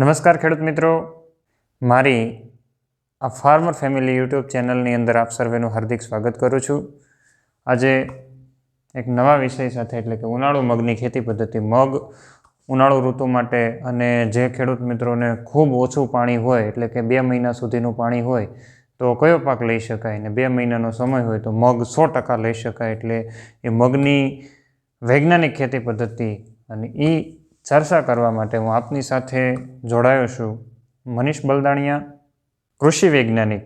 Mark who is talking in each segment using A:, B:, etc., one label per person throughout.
A: નમસ્કાર ખેડૂત મિત્રો. મારી આ ફાર્મર ફેમિલી યુટ્યુબ ચેનલની અંદર આપ સર્વેનું હાર્દિક સ્વાગત કરું છું. આજે એક નવા વિષય સાથે, એટલે કે ઉનાળુ મગની ખેતી પદ્ધતિ, મગ, ઉનાળુ ઋતુ માટે અને જે ખેડૂત મિત્રોને ખૂબ ઓછું પાણી હોય, એટલે કે બે મહિના સુધીનું પાણી હોય, તો કયો પાક લઈ શકાય ને બે મહિનાનો સમય હોય, તો મગ સો ટકા લઈ શકાય. એટલે એ મગની વૈજ્ઞાનિક ખેતી પદ્ધતિ અને એ ચર્ચા કરવા માટે હું આપની સાથે જોડાયો છું. મનીષ બલદાણિયા, કૃષિ વૈજ્ઞાનિક.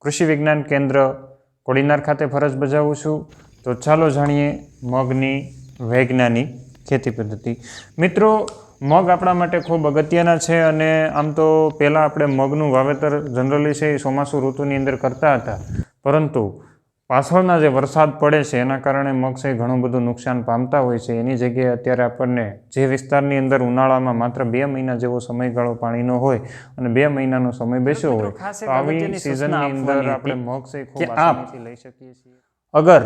A: કૃષિ વિજ્ઞાન કેન્દ્ર કોડીનાર ખાતે ફરજ બજાવું છું. તો ચાલો જાણીએ મગની વૈજ્ઞાનિક ખેતી પદ્ધતિ. મિત્રો, મગ આપણા માટે ખૂબ અગત્યના છે અને આમ તો પહેલાં આપણે મગનું વાવેતર જનરલી છે એ ચોમાસું ઋતુની અંદર કરતા હતા. પરંતુ પાછળના જે વરસાદ પડે છે એના કારણે મગ છે ઘણું બધું નુકસાન પામતા હોય છે. એની જગ્યાએ અત્યારે આપણને જે વિસ્તારની અંદર ઉનાળામાં માત્ર બે મહિના જેવો સમયગાળો પાણીનો હોય અને બે મહિનાનો સમય બેસ્યો હોય તો આવી સિઝનની અંદર આપણે મગ છે ખૂબ આસાનીથી લઈ શકીએ છીએ. અગર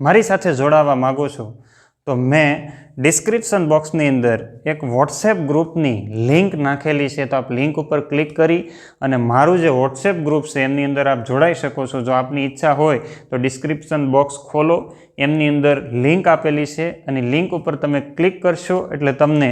A: મારી સાથે જોડાવા માગો છો તો મેં ડિસ્ક્રિપ્શન બોક્સની અંદર એક વોટ્સએપ ગ્રુપની લિંક નાખેલી છે. તો આપ લિંક ઉપર ક્લિક કરી અને મારું જે વોટ્સએપ ગ્રુપ છે એમની અંદર આપ જોડાઈ શકો છો. જો આપની ઈચ્છા હોય તો ડિસ્ક્રિપ્શન બોક્સ ખોલો. એમની અંદર લિંક આપેલી છે અને લિંક ઉપર તમે ક્લિક કરશો એટલે તમને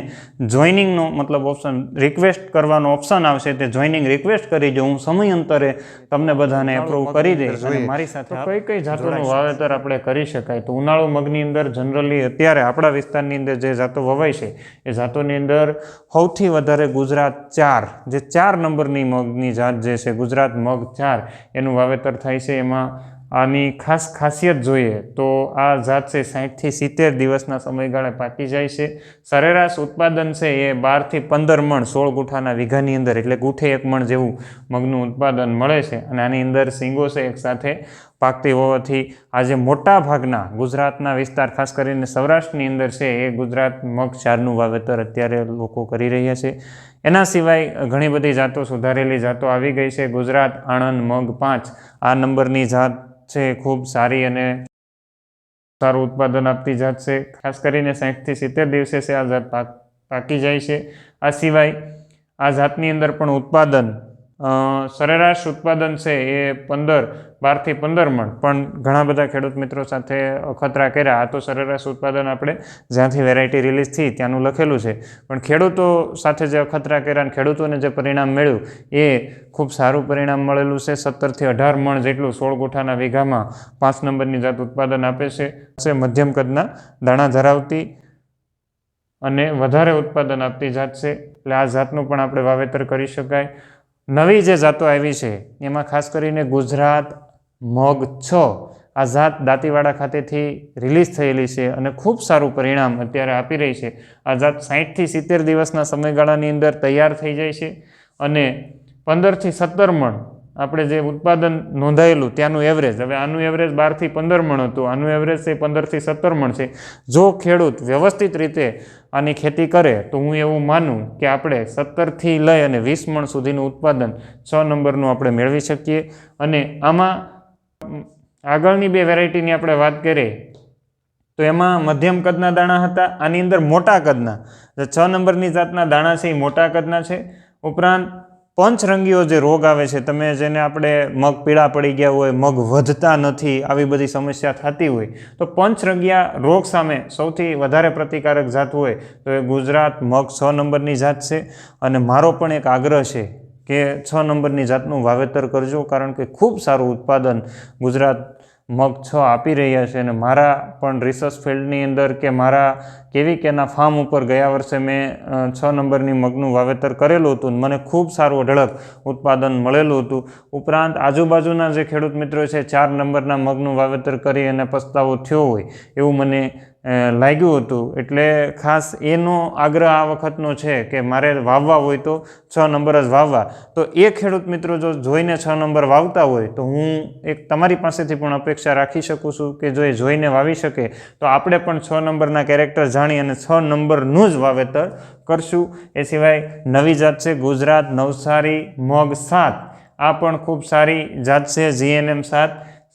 A: જોઈનિંગનો મતલબ ઓપ્શન રિક્વેસ્ટ કરવાનો ઓપ્શન આવશે. તે જોઈનિંગ રિક્વેસ્ટ કરી જો હું સમયાંતરે તમને બધાને એપ્રુવ કરી દઈશ અને મારી સાથે કઈ કઈ જાતોનું વાવેતર આપણે કરી શકાય? તો ઉનાળુ મગની અંદર જનરલી અત્યારે આપણા વિસ્તારની અંદર જે જાતો વવાય છે, એ જાતોની અંદર સૌથી વધારે ગુજરાત ચાર, જે ચાર નંબરની મગની જાત જે છે, ગુજરાત મગ ચાર, એનું વાવેતર થાય છે એમાં આની ખાસ ખાસિયત જોઈએ તો આ જાત છે સાહીઠથી સિત્તેર દિવસના સમયગાળે પાકી જાય છે. સરેરાશ ઉત્પાદન છે એ બારથી પંદર મણ સોળ ગુઠાના વીઘાની અંદર, એટલે ગુઠે એક મણ જેવું મગનું ઉત્પાદન મળે છે અને આની અંદર સિંગો છે એકસાથે પાકતી હોવાથી આજે મોટા ભાગના ગુજરાતના વિસ્તાર, ખાસ કરીને સૌરાષ્ટ્રની અંદર છે એ ગુજરાત મગ ચારનું વાવેતર અત્યારે લોકો કરી રહ્યા છે. એના સિવાય ઘણી બધી જાતો સુધારેલી જાતો આવી ગઈ છે. ગુજરાત, આણંદ, મગ પાંચ આ નંબરની જાત છે એ ખૂબ સારી અને સારું ઉત્પાદન આપતી જાત છે. ખાસ કરીને સાહીઠથી સિત્તેર દિવસે આ જાત પાક જાય છે. આ સિવાય આ જાતની અંદર પણ ઉત્પાદન સરેરાશ ઉત્પાદન છે એ પંદર બારથી પંદર મણ. પણ ઘણા બધા ખેડૂત મિત્રો સાથે અખતરા કર્યા. આ તો સરેરાશ ઉત્પાદન આપણે જ્યાંથી વેરાયટી રિલીઝ થઈ ત્યાંનું લખેલું છે. પણ ખેડૂતો સાથે જે અખતરા કર્યા અને ખેડૂતોને જે પરિણામ મળ્યું, એ ખૂબ સારું પરિણામ મળેલું છે. સત્તરથી અઢાર મણ જેટલું સોળ ગોઠાના વીઘામાં પાંચ નંબરની જાત ઉત્પાદન આપે છે. છે મધ્યમ કદના દાણા ધરાવતી અને વધારે ઉત્પાદન આપતી જાત છે. એટલે આ જાતનું પણ આપણે વાવેતર કરી શકાય. નવી જે જાતો આવી છે, એમાં ખાસ કરીને ગુજરાત મગ છ આ જાત દાંતીવાડા ખાતેથી રિલીઝ થયેલી છે અને ખૂબ સારું પરિણામ અત્યારે આપી રહી છે. આ જાત સાહીઠથી સિત્તેર દિવસના સમયગાળાની અંદર તૈયાર થઈ જાય છે અને પંદરથી સત્તર મણ આપણે જે ઉત્પાદન નોંધાયેલું ત્યાંનું એવરેજ હવે આનું એવરેજ બારથી પંદર મણ હતું, આનું એવરેજ છે પંદરથી સત્તર મણ છે. જો ખેડૂત વ્યવસ્થિત રીતે આની ખેતી કરે, તો હું એવું માનું કે આપણે સત્તરથી લઈ અને વીસ મણ સુધીનું ઉત્પાદન છ નંબરનું આપણે મેળવી શકીએ. અને આમાં આગળની બે વેરાયટીની આપણે વાત કરીએ, તો એમાં મધ્યમ કદના દાણા હતા, આની અંદર મોટા કદના. જે છ નંબરની જાતના દાણા છે, એ મોટા કદના છે. ઉપરાંત પંચરંગીઓ જે રોગ આવે છે, તમે જેને આપણે મગ પીળા પડી ગયા હોય, મગ વધતા નથી, આવી બધી સમસ્યા થતી હોય, તો પંચરંગિયા રોગ સામે સૌથી વધારે પ્રતિકારક જાત હોય તો એ ગુજરાત મગ છ નંબરની જાત છે. અને મારો પણ એક આગ્રહ છે કે છ નંબરની જાતનું વાવેતર કરજો, કારણ કે ખૂબ સારું ઉત્પાદન ગુજરાત મગ છ આપી રહ્યા છે અને મારા પણ રિસર્ચ ફિલ્ડની અંદર કે મારા કેવી કેના ફાર્મ ઉપર ગયા વર્ષે મેં છ નંબરની મગનું વાવેતર કરેલું હતું મને ખૂબ સારું અઢળક ઉત્પાદન મળેલું હતું. ઉપરાંત આજુબાજુના જે ખેડૂત મિત્રો છે, ચાર નંબરના મગનું વાવેતર કરી અને પસ્તાવો થયો હોય એવું મને લાગ્યું હતું. એટલે ખાસ એનો આગ્રહ આ વખતનો છે કે મારે વાવવા હોય તો છ નંબર જ વાવવા. તો એ ખેડૂત મિત્રો જો જોઈને છ નંબર વાવતા હોય તો હું એક તમારી પાસેથી પણ અપેક્ષા રાખી શકું છું કે જો એ જોઈને વાવી શકે, તો આપણે પણ છ નંબરના કેરેક્ટર જાણી અને છ નંબરનું જ વાવેતર કરશું. એ સિવાય નવી જાત છે ગુજરાત નવસારી મગ સાત. આ પણ ખૂબ સારી જાત છે, જીએનએમ સાત.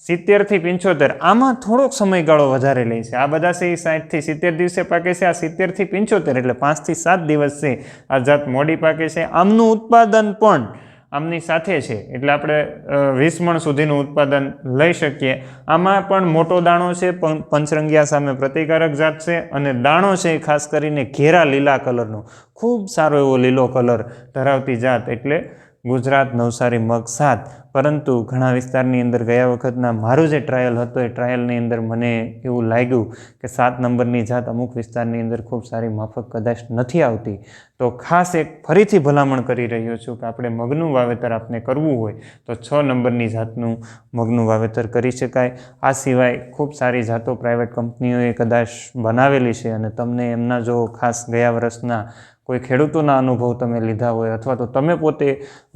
A: સિત્તેરથી પંચોતેર. આમાં થોડોક સમયગાળો વધારે લે છે. આ બધા છે એ સાઠથી સિત્તેર દિવસે પાકે છે. આ સિત્તેરથી પંચોતેર એટલે પાંચથી સાત દિવસ છે. આ જાત મોડી પાકે છે. આમનું ઉત્પાદન પણ આમની સાથે છે. એટલે આપણે વીસમણ વીસ મણ સુધીનું ઉત્પાદન લઈ શકીએ. આમાં પણ મોટો દાણો છે પંચરંગિયા સામે પ્રતિકારક જાત છે અને દાણો છે ખાસ કરીને ઘેરા લીલા કલરનો. ખૂબ સારો એવો લીલો કલર ધરાવતી જાત. એટલે ગુજરાત નવસારી મગ સાત. પરંતુ ઘણા વિસ્તારની અંદર ગયા વખતના મારું જે ટ્રાયલ હતો, એ ટ્રાયલની અંદર મને એવું લાગ્યું કે સાત નંબરની જાત અમુક વિસ્તારની અંદર ખૂબ સારી માફક કદાચ નથી આવતી. તો ખાસ એક ફરીથી ભલામણ કરી રહ્યો છું કે આપણે મગનું વાવેતર આપને કરવું હોય, તો છ નંબરની જાતનું મગનું વાવેતર કરી શકાય. આ સિવાય ખૂબ સારી જાતો પ્રાઇવેટ કંપનીઓએ કદાચ બનાવેલી છે અને તમને એમના જો ખાસ ગયા વર્ષના કોઈ ખેડૂતોના અનુભવ તમે લીધા હોય અથવા તો તમે પોતે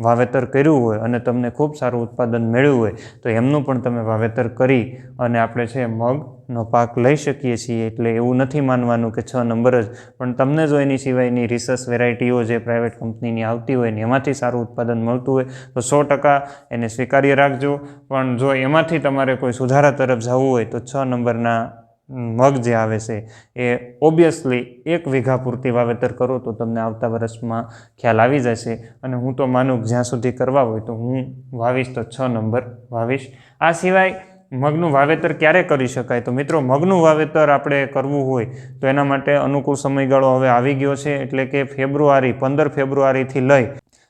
A: વાવેતર કર્યું હોય અને તમને ખૂબ સારું ઉત્પાદન મેળવ્યું હોય, તો એમનું પણ તમે વાવેતર કરી અને આપણે છે મગનો પાક લઈ શકીએ છીએ. એટલે એવું નથી માનવાનું કે છ નંબર જ. પણ તમને જો એની સિવાયની રિસર્ચ વેરાયટીઓ જે પ્રાઇવેટ કંપનીની આવતી હોય ને એમાંથી સારું ઉત્પાદન મળતું હોય, તો સો ટકા એને સ્વીકાર્ય રાખજો. પણ જો એમાંથી તમારે કોઈ સુધારા તરફ જવું હોય, તો છ નંબરના મગ જે આવે છે, એ ઓબ્વિયસલી એક વીઘા પૂરતી વાવેતર કરો તો તમને આવતા વર્ષમાં ખ્યાલ આવી જશે. અને હું તો માનું જ્યાં સુધી કરવા હોય તો હું વાવીશ તો છ નંબર વાવીશ. આ સિવાય મગનું વાવેતર ક્યારે કરી શકાય? તો મિત્રો, મગનું વાવેતર આપણે કરવું હોય તો એના માટે અનુકૂળ સમયગાળો હવે આવી ગયો છે, એટલે કે ફેબ્રુઆરી, પંદર ફેબ્રુઆરીથી લઈ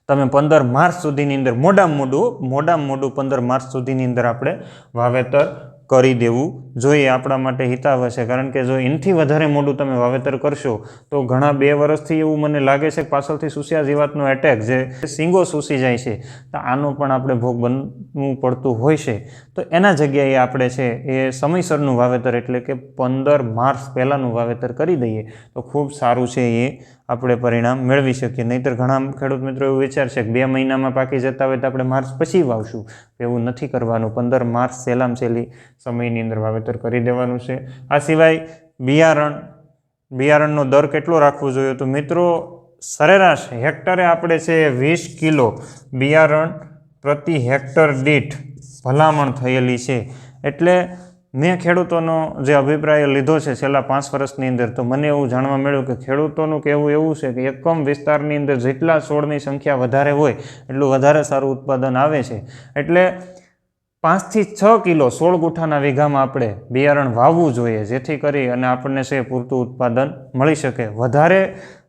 A: તમે પંદર માર્ચ સુધીની અંદર, મોડામાં મોડું મોડામાં મોડું પંદર માર્ચ સુધીની અંદર આપણે વાવેતર કરી દેવું જોઈએ આપણા માટે હિતાવ હશે કારણ કે જો એનથી વધારે મોડું તમે વાવેતર કરશો, તો ઘણા બે વર્ષથી એવું મને લાગે છે કે પાછળથી સુસિયા જીવાતનો એટેક જે સિંગો સૂસી જાય છે, તો આનો પણ આપણે ભોગ બનવું પડતું હોય છે. તો એના જગ્યાએ આપણે છે એ સમયસરનું વાવેતર એટલે કે પંદર માર્ચ પહેલાંનું વાવેતર કરી દઈએ. તો ખૂબ સારું છે એ. આપણે પરિણામ મેળવી શકીએ. નહીંતર ઘણા ખેડૂત મિત્રો એવું વિચારશે કે બે મહિનામાં પાકી જતા હોય તો આપણે માર્ચ પછી વાવશું. એવું નથી કરવાનું. પંદર માર્ચ સહેલામ સહેલી સમયની અંદર વાવેતર કરી દેવાનું છે. આ સિવાય બિયારણ, બિયારણનો દર કેટલો રાખવો જોઈએ? તો મિત્રો, સરેરાશ હેક્ટરે આપણે છે વીસ કિલો બિયારણ પ્રતિ હેક્ટર દીઠ ભલામણ થયેલી છે. એટલે મેં ખેડૂતોનો જે અભિપ્રાય લીધો છે છેલ્લા પાંચ વર્ષની અંદર, તો મને એવું જાણવા મળ્યું કે ખેડૂતોનું કહેવું એવું છે કે એકમ વિસ્તારની અંદર જેટલા છોડની સંખ્યા વધારે હોય, એટલું વધારે સારું ઉત્પાદન આવે છે. એટલે પાંચથી છ કિલો સોળ ગુઠાના વીઘામાં આપણે બિયારણ વાવવું જોઈએ, જેથી કરી અને આપણને છે પૂરતું ઉત્પાદન મળી શકે. વધારે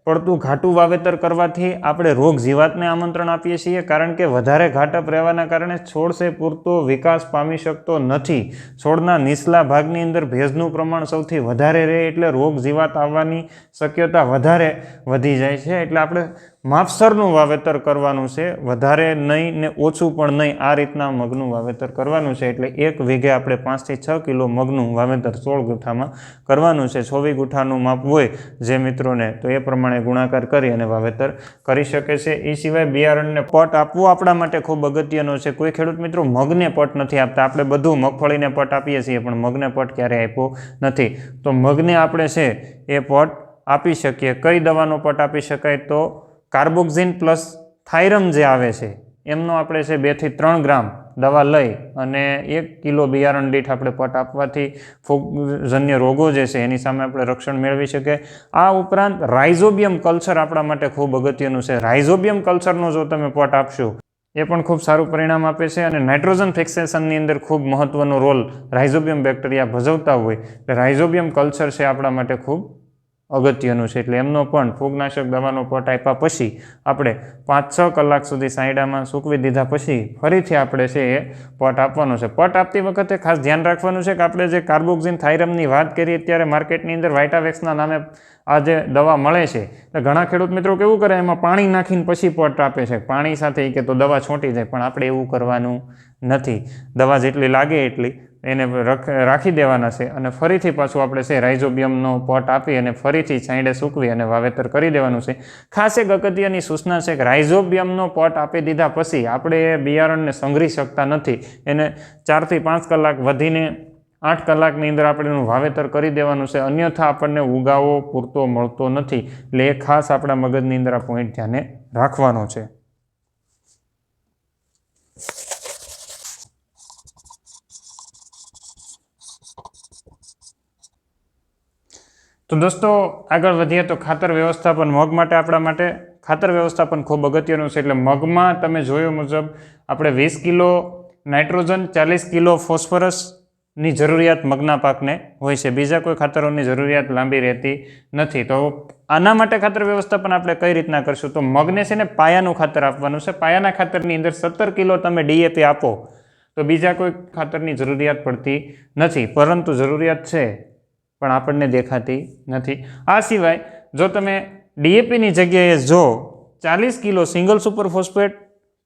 A: પડતું ઘાટું વાવેતર કરવાથી આપણે રોગ જીવાતને આમંત્રણ આપીએ છીએ, કારણ કે વધારે ઘાટપ રહેવાના કારણે છોડ છે પૂરતો વિકાસ પામી શકતો નથી. છોડના નીચલા ભાગની અંદર ભેજનું પ્રમાણ સૌથી વધારે રહે એટલે રોગ જીવાત આવવાની શક્યતા વધારે વધી જાય છે. એટલે આપણે માપસરનું વાવેતર કરવાનું છે. વધારે નહીં ને ઓછું પણ નહીં આ રીતના મગનું વાવેતર કરવાનું છે. એટલે એક વીઘે આપણે પાંચથી છ કિલો મગનું વાવેતર સોળ ગુઠામાં કરવાનું છે. છવ્વી ગુઠાનું માપ હોય જે મિત્રોને, તો એ પ્રમાણે ગુણાકાર કરી અને વાવેતર કરી શકે છે. એ સિવાય બિયારણને પટ આપવો આપણા માટે ખૂબ અગત્યનો છે. કોઈ ખેડૂત મિત્રો મગને પટ નથી આપતા. આપણે બધું મગફળીને પટ આપીએ છીએ, પણ મગને પટ ક્યારેય આપ્યો નથી. તો મગને આપણે છે એ પટ આપી શકીએ. કઈ દવાનો પટ આપી શકાય? તો કાર્બોક્ઝિન પ્લસ થાઇરમ જે આવે છે, એમનો આપણે છે બેથી ત્રણ ગ્રામ દવા લઈ અને એક કિલો બિયારણ દીઠ આપણે પટ આપવાથી ફૂગજન્ય રોગો જે છે એની સામે આપણે રક્ષણ મેળવી શકીએ. આ ઉપરાંત રાઇઝોબિયમ કલ્ચર આપણા માટે ખૂબ અગત્યનું છે. રાઇઝોબિયમ કલ્ચરનો જો તમે પટ આપશો, એ પણ ખૂબ સારું પરિણામ આપે છે અને નાઇટ્રોજન ફિક્સેશનની અંદર ખૂબ મહત્ત્વનો રોલ રાઇઝોબિયમ બેક્ટેરિયા ભજવતા હોય. એટલે રાઇઝોબિયમ કલ્ચર છે આપણા માટે ખૂબ અગત્યનું છે. એટલે એમનો પણ ફૂગનાશક દવાનો પટ આપ્યા પછી આપણે પાંચ છ કલાક સુધી સાયડામાં સૂકવી દીધા પછી ફરીથી આપણે છે એ પટ આપવાનો છે. પટ આપતી વખતે ખાસ ધ્યાન રાખવાનું છે કે આપણે જે કાર્બોક્ઝિન થાઇરમની વાત કરીએ ત્યારે માર્કેટની અંદર વાઇટાવેક્સના નામે આ જે દવા મળે છે એટલે ઘણા ખેડૂત મિત્રો કેવું કરે? એમાં પાણી નાખીને પછી પટ આપે છે. પાણી સાથે કે તો દવા છોંટી જાય પણ આપણે એવું કરવાનું નથી. દવા જેટલી લાગે એટલી એને રખ, રાખી દેવાના છે અને ફરીથી પાછું આપણે છે રાઇઝોબિયમનો પોટ આપી અને ફરીથી છાંયડે સૂકવી અને વાવેતર કરી દેવાનું છે. ખાસ એક અગત્યની સૂચના છે કે રાઇઝોબિયમનો પોટ આપી દીધા પછી આપણે એ બિયારણને સંઘરી શકતા નથી. એને ચારથી પાંચ કલાક વધીને આઠ કલાકની અંદર આપણે એનું વાવેતર કરી દેવાનું છે. અન્યથા આપણને ઉગાવો પૂરતો મળતો નથી. એટલે એ ખાસ આપણા મગજની અંદર આ પોઈન્ટ ધ્યાને રાખવાનો છે. તો દોસ્તો, આગળ વધીએ તો ખાતર વ્યવસ્થાપન મગ માટે આપણા માટે. ખાતર વ્યવસ્થાપન ખૂબ અગત્યનું છે એટલે મગમાં તમે જોયું મુજબ આપણે વીસ કિલો નાઇટ્રોજન, ચાલીસ કિલો ફોસ્ફરસની જરૂરિયાત મગના પાકને હોય છે. બીજા કોઈ ખાતરોની જરૂરિયાત લાંબી રહેતી નથી. તો આના માટે ખાતર વ્યવસ્થાપન આપણે કઈ રીતના કરશું? તો મગને છે ને પાયાનું ખાતર આપવાનું છે. પાયાના ખાતરની અંદર સત્તર કિલો તમે ડીએપી આપો તો બીજા કોઈ ખાતરની જરૂરિયાત પડતી નથી. પરંતુ જરૂરિયાત છે પણ આપણને દેખાતી નથી. આ સિવાય જો તમે ડીએપીની જગ્યાએ જો ચાલીસ kilo single super phosphate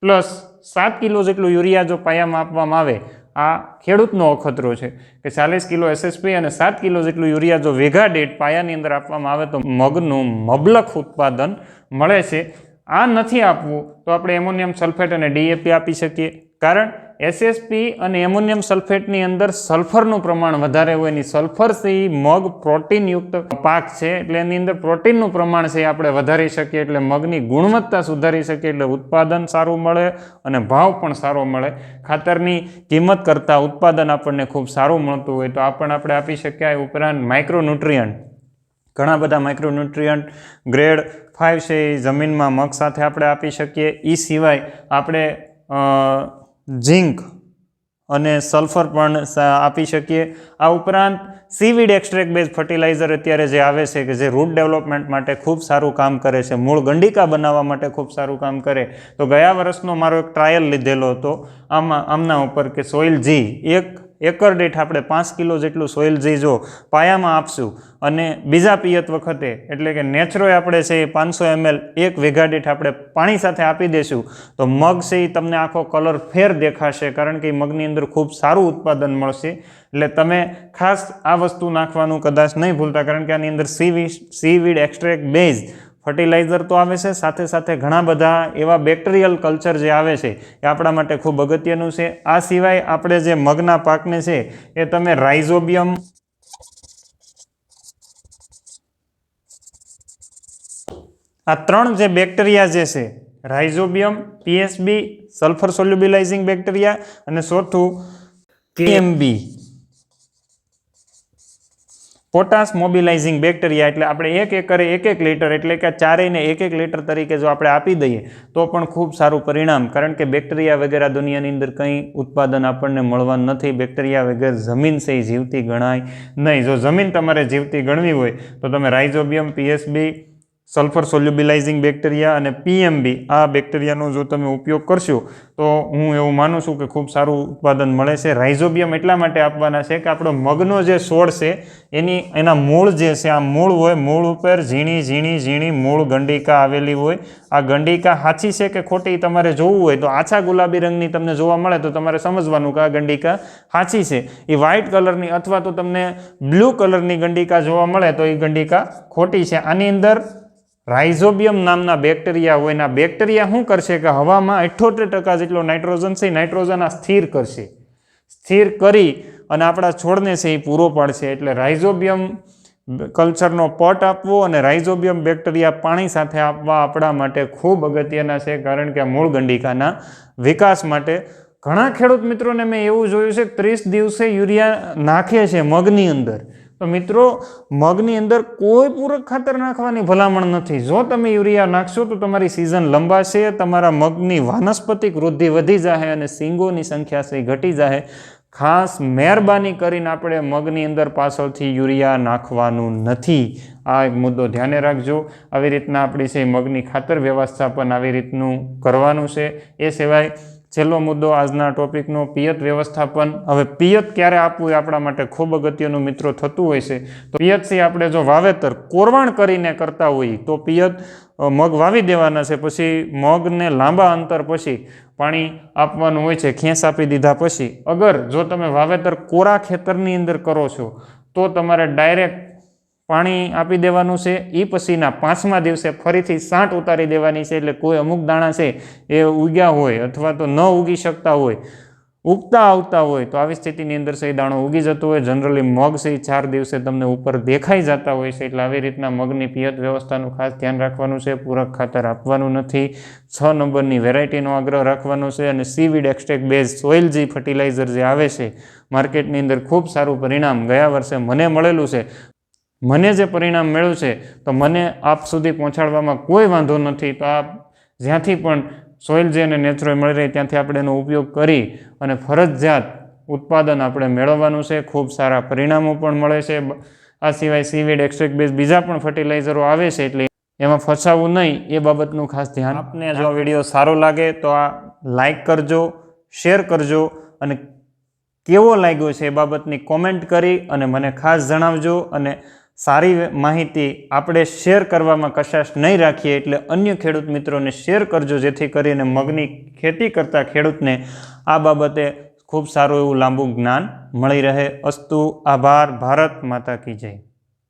A: plus સાત કિલો જેટલું યુરિયા જો પાયામાં આપવામાં આવે, આ ખેડૂતનો અખતરો છે કે ચાલીસ કિલો એસએસપી અને સાત કિલો જેટલું યુરિયા જો વેગા ડેટ પાયાની અંદર આપવામાં આવે તો મગનું મબલખ ઉત્પાદન મળે છે. આ નથી આપવું તો આપણે એમોનિયમ સલ્ફેટ અને ડીએપી આપી શકીએ. કારણ એસએસપી અને એમોનિયમ સલ્ફેટની અંદર સલ્ફરનું પ્રમાણ વધારે હોય એની સલ્ફરથી મગ પ્રોટીનયુક્ત પાક છે, એટલે એની અંદર પ્રોટીનનું પ્રમાણ છે એ આપણે વધારી શકીએ, એટલે મગની ગુણવત્તા સુધારી શકીએ, એટલે ઉત્પાદન સારું મળે અને ભાવ પણ સારો મળે. ખાતરની કિંમત કરતાં ઉત્પાદન આપણને ખૂબ સારું મળતું હોય તો આ પણ આપણે આપી શકીએ ઉપરાંત માઇક્રોન્યુટ્રિયન્ટ ઘણા બધા માઇક્રોન્યુટ્રિયન્ટ ગ્રેડ ફાઇવ છે એ જમીનમાં મગ સાથે આપણે આપી શકીએ. એ સિવાય આપણે ઝીંક અને સલ્ફર પણ આપી શકીએ. આ ઉપરાંત સીવીડ એક્સ્ટ્રેક્ટ બેઝ ફર્ટિલાઇઝર અત્યારે જે આવે છે કે જે રૂટ ડેવલપમેન્ટ માટે ખૂબ સારું કામ કરે છે, મૂળ ગંડિકા બનાવવા માટે ખૂબ સારું કામ કરે. તો ગયા વર્ષનો મારો એક ટ્રાયલ લીધેલો હતો. આમાં, આમના ઉપર કે સોઇલ જી એક એકર દીઠ આપણે પાંચ કિલો જેટલું સોઇલ જીજો પાયામાં આપશું અને બીજા પિયત વખતે, એટલે કે નેચરોય આપણે છે એ પાંચસો એમએલ એક વીઘા દીઠ આપણે પાણી સાથે આપી દઈશું તો મગ છે એ તમને આખો કલર ફેર દેખાશે કારણ કે મગની અંદર ખૂબ સારું ઉત્પાદન મળશે. એટલે તમે ખાસ આ વસ્તુ નાખવાનું કદાચ નહીં ભૂલતા, કારણ કે આની અંદર સીવી સીવીડ એક્સ્ટ્રેક્ટ બેઝ ફર્ટિલાઇઝર તો આવે છે સાથે સાથે ઘણા બધા એવા બેક્ટેરિયલ કલ્ચર જે આવે છે એ આપણા માટે ખૂબ અગત્યનું છે. આ સિવાય આપણે જે મગના પાકને છે એ તમે રાઇઝોબિયમ આ ત્રણ જે બેક્ટેરિયા જે છે rhizobium PSB sulphur solubilising bacteria અને ચોથું કેએમબી. પોટાશ મોબિલાઇઝિંગ બેક્ટેરિયા એટલે આપણે એક એકરે એક એક લીટર એટલે કે ચારેયને એક એક લીટર તરીકે જો આપણે આપી દઈએ, તો પણ ખૂબ સારું પરિણામ. કારણ કે બેક્ટેરિયા વગેરે દુનિયાની અંદર કંઈ ઉત્પાદન આપણને મળવાનું નથી. બેક્ટેરિયા વગર જમીન છે જીવતી ગણાય નહીં. જો જમીન તમારે જીવતી ગણવી હોય, તો તમે rhizobium PSB sulphur solubilising bacteria અને પીએમબી આ બેક્ટેરિયાનો જો તમે ઉપયોગ કરશો તો હું એવું માનું છું કે ખૂબ સારું ઉત્પાદન મળે છે. રાઇઝોબિયમ એટલા માટે આપવાના છે કે આપણો મગનો જે છોડ છે, એની, એના મૂળ જે છે, આ મૂળ હોય, મૂળ ઉપર ઝીણી ઝીણી ઝીણી મૂળ ગંડિકા આવેલી હોય. આ ગંડિકા સાચી છે કે ખોટી તમારે જોવું હોય તો આછા ગુલાબી રંગની તમને જોવા મળે તો તમારે સમજવાનું કે આ ગંડિકા સાચી છે. એ વ્હાઇટ કલરની અથવા તો તમને બ્લુ કલરની ગંડિકા જોવા મળે તો એ ગંડિકા ખોટી છે. આની અંદર રાઇઝોબિયમ નામના બેક્ટેરિયા હોય ને આ બેક્ટેરિયા શું કરશે કે હવામાં અઠ્યોતેર ટકા જેટલો નાઇટ્રોજન છે નાઇટ્રોજન આ સ્થિર કરશે. સ્થિર કરી અને આપણા છોડને છે એ પૂરો પાડશે. એટલે રાઇઝોબિયમ કલ્ચરનો પટ આપવો અને રાઇઝોબિયમ બેક્ટેરિયા પાણી સાથે આપવા આપણા માટે ખૂબ અગત્યના છે, કારણ કે મૂળ ગંડિકાના વિકાસ માટે. ઘણા ખેડૂત મિત્રોને મેં એવું જોયું છે ત્રીસ દિવસે યુરિયા નાખે છે મગની અંદર. તો મિત્રો, મગની અંદર કોઈ પૂરક ખાતર નાખવાની ભલામણ નથી. જો તમે યુરિયા નાખશો તો તમારી સિઝન લંબાશે, તમારા મગની વાનસ્પતિક વૃદ્ધિ વધી જાહે અને સિંગોની સંખ્યા છે ઘટી જાહે. ખાસ મહેરબાની કરીને આપણે મગની અંદર પાછળથી યુરિયા નાખવાનું નથી. આ એક મુદ્દો ધ્યાને રાખજો. આવી રીતના આપણી છે મગની ખાતર વ્યવસ્થાપન આવી રીતનું કરવાનું છે. એ સિવાય છેલ્લો મુદ્દો આજના ટોપિકનો, પિયત વ્યવસ્થાપન. હવે પિયત ક્યારે આપવું એ આપણા માટે ખૂબ અગત્યનું મિત્રો થતું હોય છે. તો પિયતથી આપણે જો વાવેતર કોરવાણ કરીને કરતા હોઈએ, તો પિયત મગ વાવી દેવાના છે, પછી મગને લાંબા અંતર પછી પાણી આપવાનું હોય છે ખેંચ આપી દીધા પછી. અગર જો તમે વાવેતર કોરા ખેતરની અંદર કરો છો, તો તમારે ડાયરેક્ટ પાણી આપી દેવાનું છે. એ પછીના પાંચમા દિવસે ફરીથી સાંટ ઉતારી દેવાની છે એટલે કોઈ અમુક દાણા છે એ ઉગ્યા હોય અથવા તો ન ઉગી શકતા હોય, ઉગતા આવતા હોય તો આવી સ્થિતિની અંદર સહી દાણો ઉગી જતો હોય. જનરલી મગ સહી ચાર દિવસે તમને ઉપર દેખાઈ જતા હોય છે એટલે આવી રીતના મગની પિયત વ્યવસ્થાનું ખાસ ધ્યાન રાખવાનું છે. પૂરક ખાતર આપવાનું નથી. છ નંબરની વેરાયટીનો આગ્રહ રાખવાનો છે અને seaweed extract base soil G fertiliser જે આવે છે, માર્કેટની અંદર ખૂબ સારું પરિણામ ગયા વર્ષે મને મળેલું છે. મને જે પરિણામ મળ્યું છે, તો મને આપ સુધી પહોંચાડવામાં કોઈ વાંધો નથી. તો આપ જ્યાંથી પણ સોઇલ જે અને નેચરલ મળી રહી, ત્યાંથી આપણે એનો ઉપયોગ કરી અને ફરજિયાત ઉત્પાદન આપણે મેળવવાનું છે. ખૂબ સારા પરિણામો પણ મળે છે. આ સિવાય સીવીડ, એક્સ્ટ્રેક બેઝ બીજા પણ ફર્ટિલાઇઝરો આવે છે, એટલે એમાં ફસાવવું નહીં, એ બાબતનું ખાસ ધ્યાન આપને જો આ વીડિયો સારો લાગે, તો આ લાઈક કરજો, શેર કરજો અને કેવો લાગ્યો છે એ બાબતની કોમેન્ટ કરી અને મને ખાસ જણાવજો અને સારી માહિતી આપણે શેર કરવામાં કશાશ નહીં રાખીએ એટલે અન્ય ખેડૂત મિત્રોને શેર કરજો, જેથી કરીને મગની ખેતી કરતા ખેડૂતને આ બાબતે ખૂબ સારું એવું લાંબુ જ્ઞાન મળી રહે. અસ્તુ, આભાર, ભારત માતા કી જય.